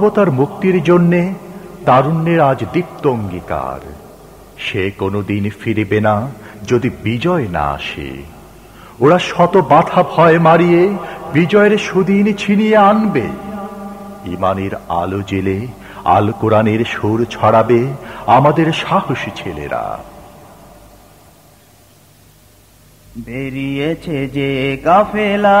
মানবতার মুক্তির জন্যে তারুণ্যের আজ দীপ্ত অঙ্গীকার। সে কোনোদিন ফিরিবে না, যদি বিজয় না আসে। ওরা শত বাধা ভয় মারিয়ে বিজয়ের সুদিন ছিনিয়ে আনবে। ইমানের আলো জেলে, আল কোরআনের সুর ছড়াবে আমাদের সাহসী ছেলেরা। বেরিয়েছে যে কাফেলা।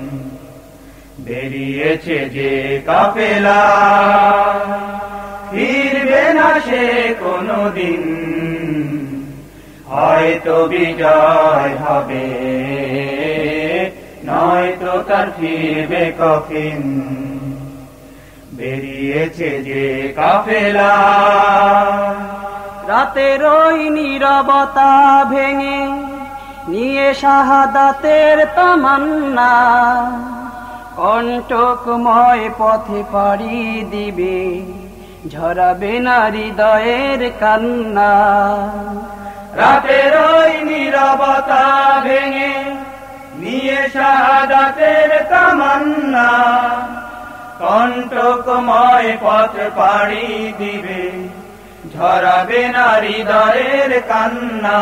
বেরিয়েছে যে কাফেলা। ফিরবে না সে কোনো দিন হয়তো বিজয় হবে, নয়তো তার ফিরবে কফিন। বেরিয়েছে যে কাফেলা। রাতের ওই নীরবতা ভেঙে নিয়ে শাহাদাতের তামান্না। কণ্টকময় পথে পাড়ি দিবে, ঝরাবে না হৃদয়ের কান্না। রাতের ওই নীরবতা ভেঙে নিয়ে শাহাদাতের তামান্না। কণ্টকময় পথ পাড়ি দিবে, ঝরাবে না হৃদয়ের কান্না।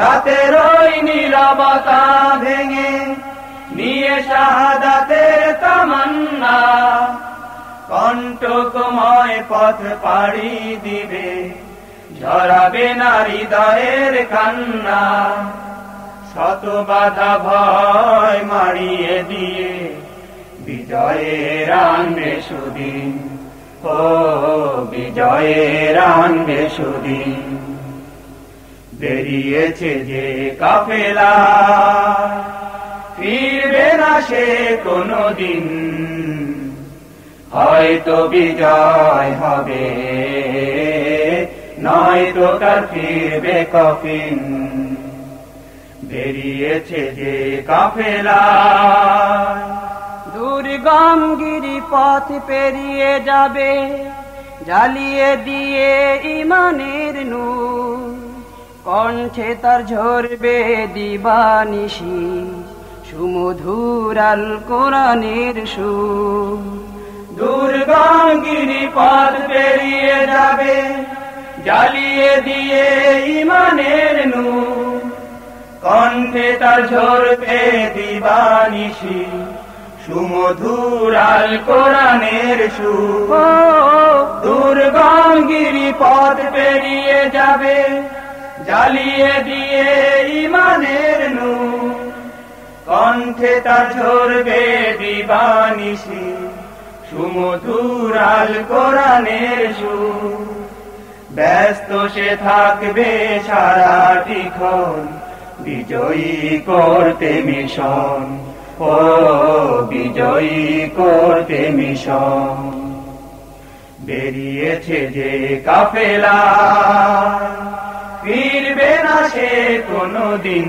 রাতের ওই নীরবতা ভেঙে শাহাদাতের তামান্না। কণ্টকময় পথ পাড়ি দিবে ঝরাবে নারী হৃদয়ের কান্না। শত বাধা ভয় মারিয়ে দিয়ে বিজয়ের আনবে সুদিন। ও বিজয়ের আনবে সুদিন। বেরিয়েছে যে কাফেলা। ফিরবে না সে কোনো দিন হয়তো বিজয় হবে, নয়তো তার ফিরবে কফিন। বেরিয়েছে যে কাফেলা। দুর্গম গিরি পথ পেরিয়ে যাবে, জ্বালিয়ে দিয়ে ইমানের নূর। কণ্ঠে তার ঝরবে দিবানিশি। সুমধুর আল কোরআনের সুর। দুর্গঙ্গিনী পথ পেরিয়ে যাবে জ্বালিয়ে দিয়ে ইমানের নু কণ্ঠে তার ঝরবে দিবানিশি সুমধুর আল কোরআনের সুর। ও দুর্গঙ্গিরি পথ পেরিয়ে যাবে জ্বালিয়ে দিয়ে ইমানের নু কণ্ঠে তার ঝরবে দিবানিশি সুমধুর আল কোরআনের সুর। ব্যস্ত সে থাকবে সারাটি ক্ষণ, বিজয়ী করতে মিশন, ও বিজয়ী করতে মিশন। বেরিয়েছে যে কাফেলা, ফিরবে না সে কোনো দিন